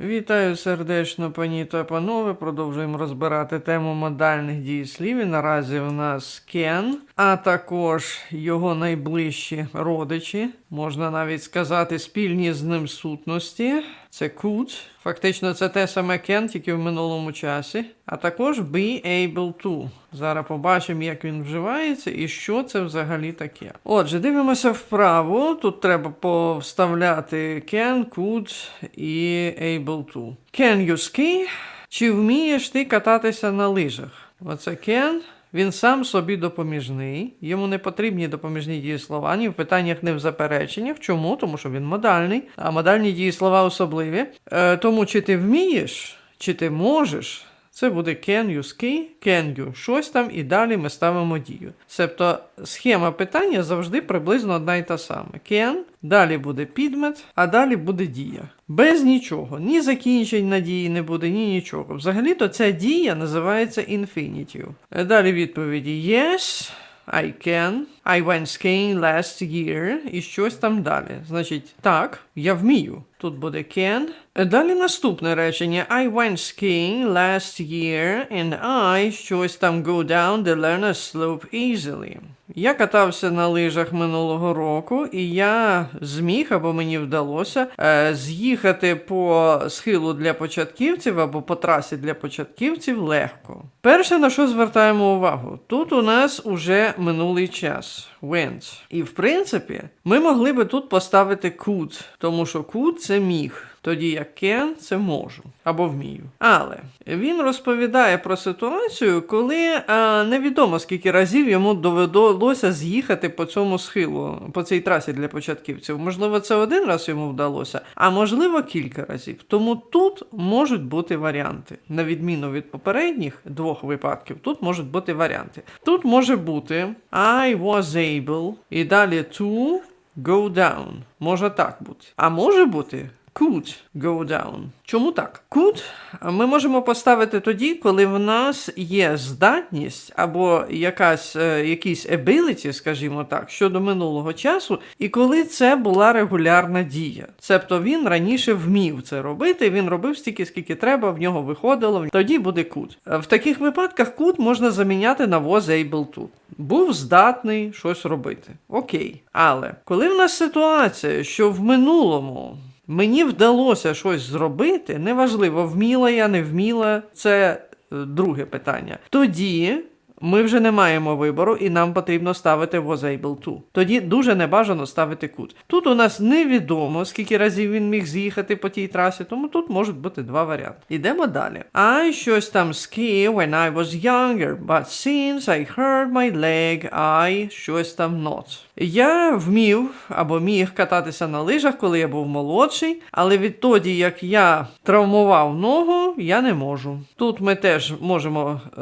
Вітаю сердечно, пані та панове. Продовжуємо розбирати тему модальних дієслів. І наразі в нас Кен, а також його найближчі родичі, можна навіть сказати, спільні з ним сутності. Це could. Фактично, це те саме can, тільки в минулому часі. А також be able to. Зараз побачимо, як він вживається і що це взагалі таке. Отже, дивимося вправо. Тут треба повставляти can, could і able to. Can you ski? Чи вмієш ти кататися на лижах? Оце can. Він сам собі допоміжний, йому не потрібні допоміжні дієслова ні в питаннях, ні в запереченнях. Чому? Тому що він модальний, а модальні дієслова особливі. Е, тому чи ти вмієш, чи ти можеш, це буде can you ski, can you щось там, і далі ми ставимо дію. Себто схема питання завжди приблизно одна і та сама. Can, далі буде підмет, а далі буде дія. Без нічого, ні закінчень на дії не буде, ні нічого. Взагалі-то ця дія називається infinitive. Далі відповіді yes. I can. I went skiing last year. І щось там далі. Значить, так, я вмію. Тут буде can. Е, Далі наступне речення. I went skiing last year and I щось там go down the learner's slope easily. Я катався на лижах минулого року, і я зміг або мені вдалося е, з'їхати по схилу для початківців або по трасі для початківців легко. Перше, на що звертаємо увагу, тут у нас уже минулий час. Went. І в принципі, ми могли би тут поставити could, тому що could це міг. Тоді як can – це можу або вмію. Але він розповідає про ситуацію, коли а, невідомо скільки разів йому довелося з'їхати по цьому схилу, по цій трасі для початківців. Можливо, це один раз йому вдалося, а можливо кілька разів. Тому тут можуть бути варіанти. На відміну від попередніх двох випадків, тут можуть бути варіанти. Тут може бути I was able і далі to go down. Може так бути. А може бути could go down. Чому так? Could ми можемо поставити тоді, коли в нас є здатність або якась, е, якісь ability, скажімо так, щодо минулого часу, і коли це була регулярна дія. Себто він раніше вмів це робити, він робив стільки, скільки треба, в нього виходило. Тоді буде could. Е, В таких випадках could можна заміняти на was able to. Був здатний щось робити. Окей. Але коли в нас ситуація, що в минулому мені вдалося щось зробити, неважливо, вміла я, не вміла, це е, друге питання. Тоді. Ми вже не маємо вибору, і нам потрібно ставити was able. Тоді дуже небажано ставити could. Тут у нас невідомо, скільки разів він міг з'їхати по тій трасі, тому тут можуть бути два варіанти. Ідемо далі. I щось там ski when I was younger, but since I hurt my leg, I щось там not. Я вмів або міг кататися на лижах, коли я був молодший, але відтоді, як я травмував ногу, я не можу. Тут ми теж можемо е,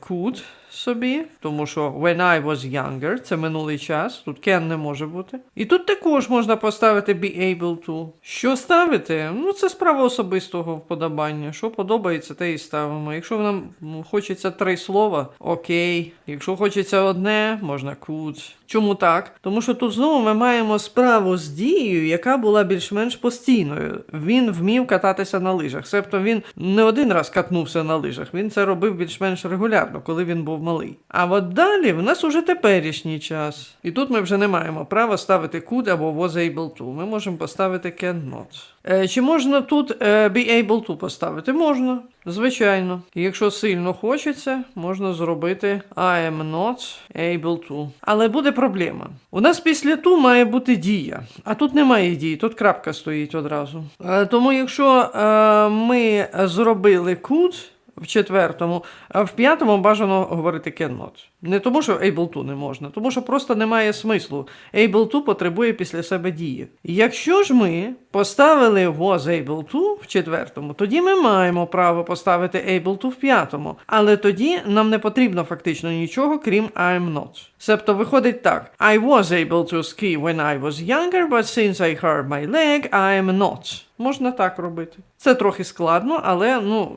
could собі, тому що when I was younger, це минулий час, тут can не може бути. І тут також можна поставити be able to. Що ставити? Ну, це справа особистого вподобання. Що подобається, те і ставимо. Якщо нам хочеться три слова, окей. Якщо хочеться одне, можна could. Чому так? Тому що тут знову ми маємо справу з дією, яка була більш-менш постійною. Він вмів кататися на лижах. Себто він не один раз катнувся на лижах, він це робив більш-менш регулярно, коли він був малий. А от далі в нас уже теперішній час. І тут ми вже не маємо права ставити could або was able to. Ми можемо поставити can not. Е, чи можна тут е, be able to поставити? Можна. Звичайно. Якщо сильно хочеться, можна зробити I am not able to. Але буде проблема. У нас після to має бути дія, а тут немає дії, тут крапка стоїть одразу. Е, Тому якщо е, ми зробили could, в четвертому, а в п'ятому бажано говорити cannot. Не тому, що able to не можна, тому що просто немає смислу. Able to потребує після себе дії. Якщо ж ми поставили was able to в четвертому, тоді ми маємо право поставити able to в п'ятому. Але тоді нам не потрібно фактично нічого, крім I'm not. Себто виходить так: I was able to ski when I was younger, but since I hurt my leg, I'm not. Можна так робити. Це трохи складно, але ну,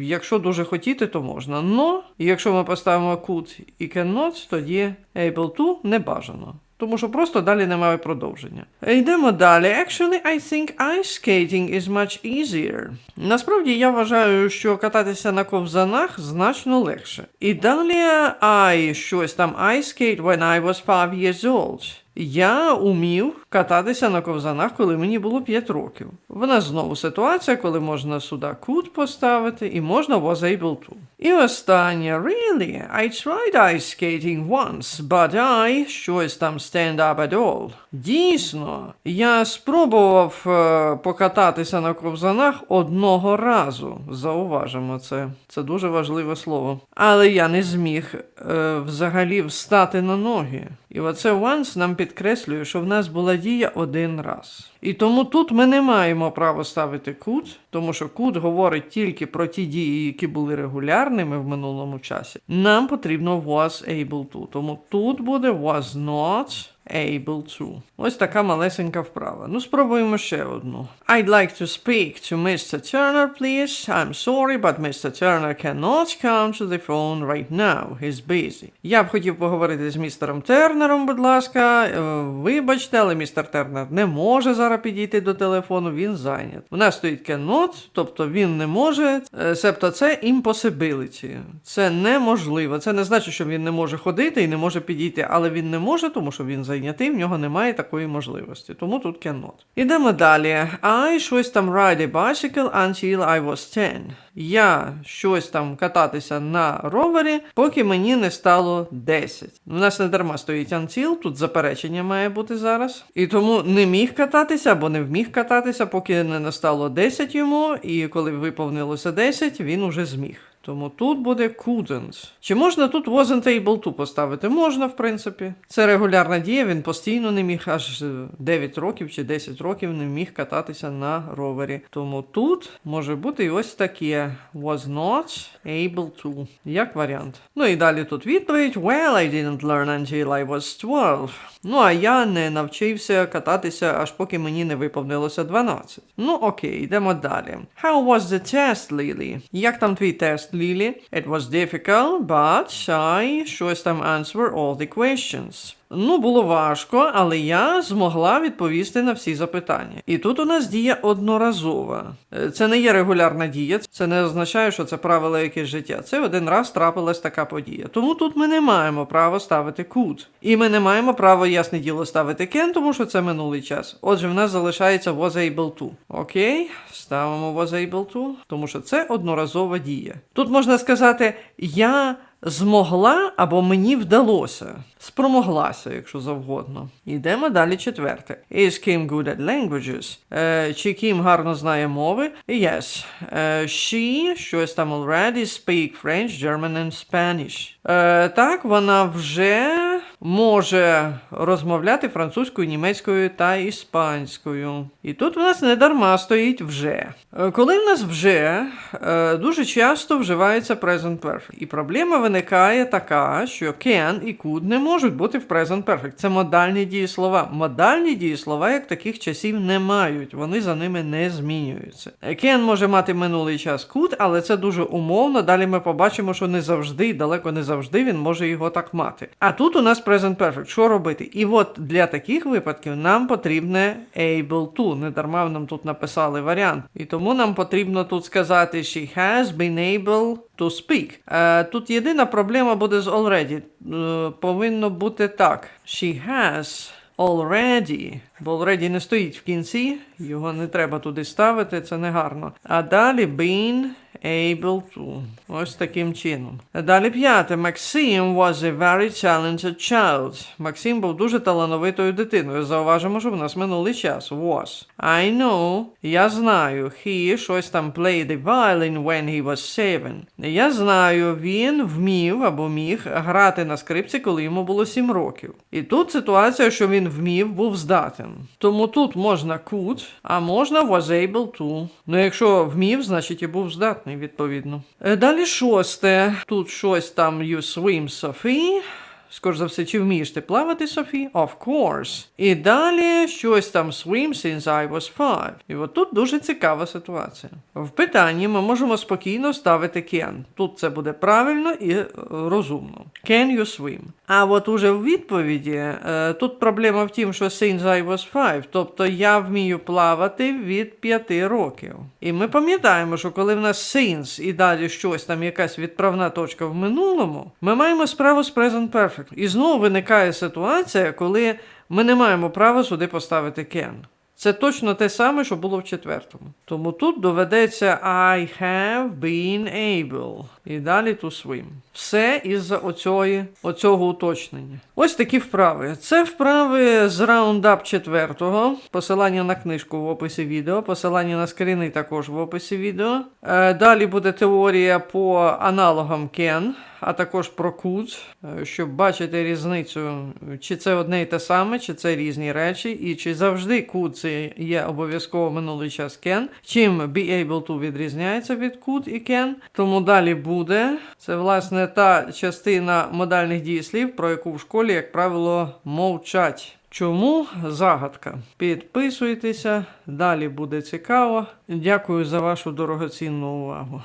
якщо дуже хотіти, то можна. Но якщо ми поставимо could і cannot, тоді able to не бажано. тому що просто далі немає продовження. Йдемо далі. Actually, I think ice skating is much easier. Насправді я вважаю, що кататися на ковзанах значно легше. І далі I щось там I skate when I was five years old. Я умів кататися на ковзанах, коли мені було 5 років. В нас знову ситуація, коли можна сюди кут поставити, і можна was able to. І останнє, really, I tried ice skating once, but I щось там stand up at all. Дійсно, я спробував е, покататися на ковзанах одного разу. Зауважимо це. Це дуже важливе слово. Але я не зміг е, взагалі встати на ноги. І оце once нам підкреслює, що в нас була дія один раз. І тому тут ми не маємо права ставити кут, тому що кут говорить тільки про ті дії, які були регулярними в минулому часі. Нам потрібно was able to. Тому тут буде was not able to. Ось така малесенька вправа. Ну, спробуємо ще одну. I'd like to speak to Mr. Turner, please. I'm sorry, but Mr. Turner cannot come to the phone right now. He's busy. Я б хотів поговорити з містером Тернером, будь ласка. Е, Вибачте, але містер Тернер не може зараз підійти до телефону, він зайнят. У нас стоїть cannot, тобто він не може, е, себто це impossibility. Це неможливо. Це не значить, що він не може ходити і не може підійти, але він не може, тому що він зайнятий, в нього немає такої можливості. Тому тут cannot. Ідемо далі. I щось там ride a bicycle until I was 10. Я щось там кататися на ровері, поки мені не стало 10. У нас не дарма стоїть until, тут заперечення має бути зараз. І тому не міг кататися або не вміг кататися, поки не настало 10 йому, і коли виповнилося 10, він уже зміг. Тому тут буде couldn't. Чи можна тут wasn't able to поставити? Можна, в принципі. Це регулярна дія, він постійно не міг аж е, 9 років чи 10 років не міг кататися на ровері. Тому тут може бути і ось таке was not able to, як варіант. Ну і далі тут відповідь: Well, I didn't learn until I was 12. Ну, а я не навчився кататися, аж поки мені не виповнилося 12. Ну окей, йдемо далі. How was the test, Lily? Як там твій тест, Lily. It was difficult, but I chose to answer all the questions. Ну, було важко, але я змогла відповісти на всі запитання. І тут у нас дія одноразова. Е, Це не є регулярна дія, це не означає, що це правило якесь життя. Це один раз трапилась така подія. Тому тут ми не маємо права ставити could. І ми не маємо права, ясне діло, ставити can, тому що це минулий час. Отже, в нас залишається was able to. Окей, ставимо was able to, тому що це одноразова дія. Тут можна сказати, я змогла або мені вдалося. Спромоглася, якщо завгодно. Йдемо далі четверте. Is Kim good at languages? Е, чи Кім гарно знає мови? Yes. Е, she щось там already speak French, German and Spanish. Е, так, вона вже може розмовляти французькою, німецькою та іспанською. І тут в нас не дарма стоїть вже. Е, Коли в нас вже е, дуже часто вживається present perfect. І проблема виникає така, що can і could не можуть бути в present perfect. Це модальні дієслова. Модальні дієслова, як таких часів, не мають. Вони за ними не змінюються. Е, Can може мати минулий час could, але це дуже умовно. Далі ми побачимо, що не завжди, далеко не завжди він може його так мати. А тут у нас present perfect. Що робити? І от для таких випадків нам потрібне able to. Не дарма нам тут написали варіант. І тому нам потрібно тут сказати she has been able to speak. Е, тут єдина проблема буде з already. Е, повинно бути так. She has already. Бо already не стоїть в кінці, його не треба туди ставити, це не гарно. А далі been able to. Ось таким чином. Далі п'яте. Maxim was a very talented child. Максим був дуже талановитою дитиною. Зауважимо, що в нас минулий час. Was. I know. Я знаю. He щось там played the violin when he was seven. Я знаю, він вмів або міг грати на скрипці, коли йому було сім років. І тут ситуація, що він вмів, був здатен. Тому тут можна could, а можна was able to. Ну, якщо вмів, значить і був здатний, відповідно. Е, Далі шосте. Тут щось там you swim, Sophie. Скоріш за все, чи вмієш ти плавати, Софі? Of course. І далі щось там swim since I was five. І от тут дуже цікава ситуація. В питанні ми можемо спокійно ставити can. Тут це буде правильно і е, розумно. Can you swim? А от уже в відповіді е, тут проблема в тім, що since I was five, тобто я вмію плавати від 5 років. І ми пам'ятаємо, що коли в нас since і далі щось там якась відправна точка в минулому, ми маємо справу з present perfect. І знову виникає ситуація, коли ми не маємо права сюди поставити Кен. Це точно те саме, що було в четвертому. Тому тут доведеться I have been able. І далі to swim. Все із-за оцього уточнення. Ось такі вправи. Це вправи з раундап четвертого. Посилання на книжку в описі відео, посилання на скріни також в описі відео. Е, далі буде теорія по аналогам Ken, а також про could, е, щоб бачити різницю, чи це одне і те саме, чи це різні речі, і чи завжди це є обов'язково минулий час can. Чим be able to відрізняється від could і can. Тому далі буде. Це власне та частина модальних дієслів, про яку в школі, як правило, мовчать. Чому загадка? Підписуйтеся, далі буде цікаво. Дякую за вашу дорогоцінну увагу.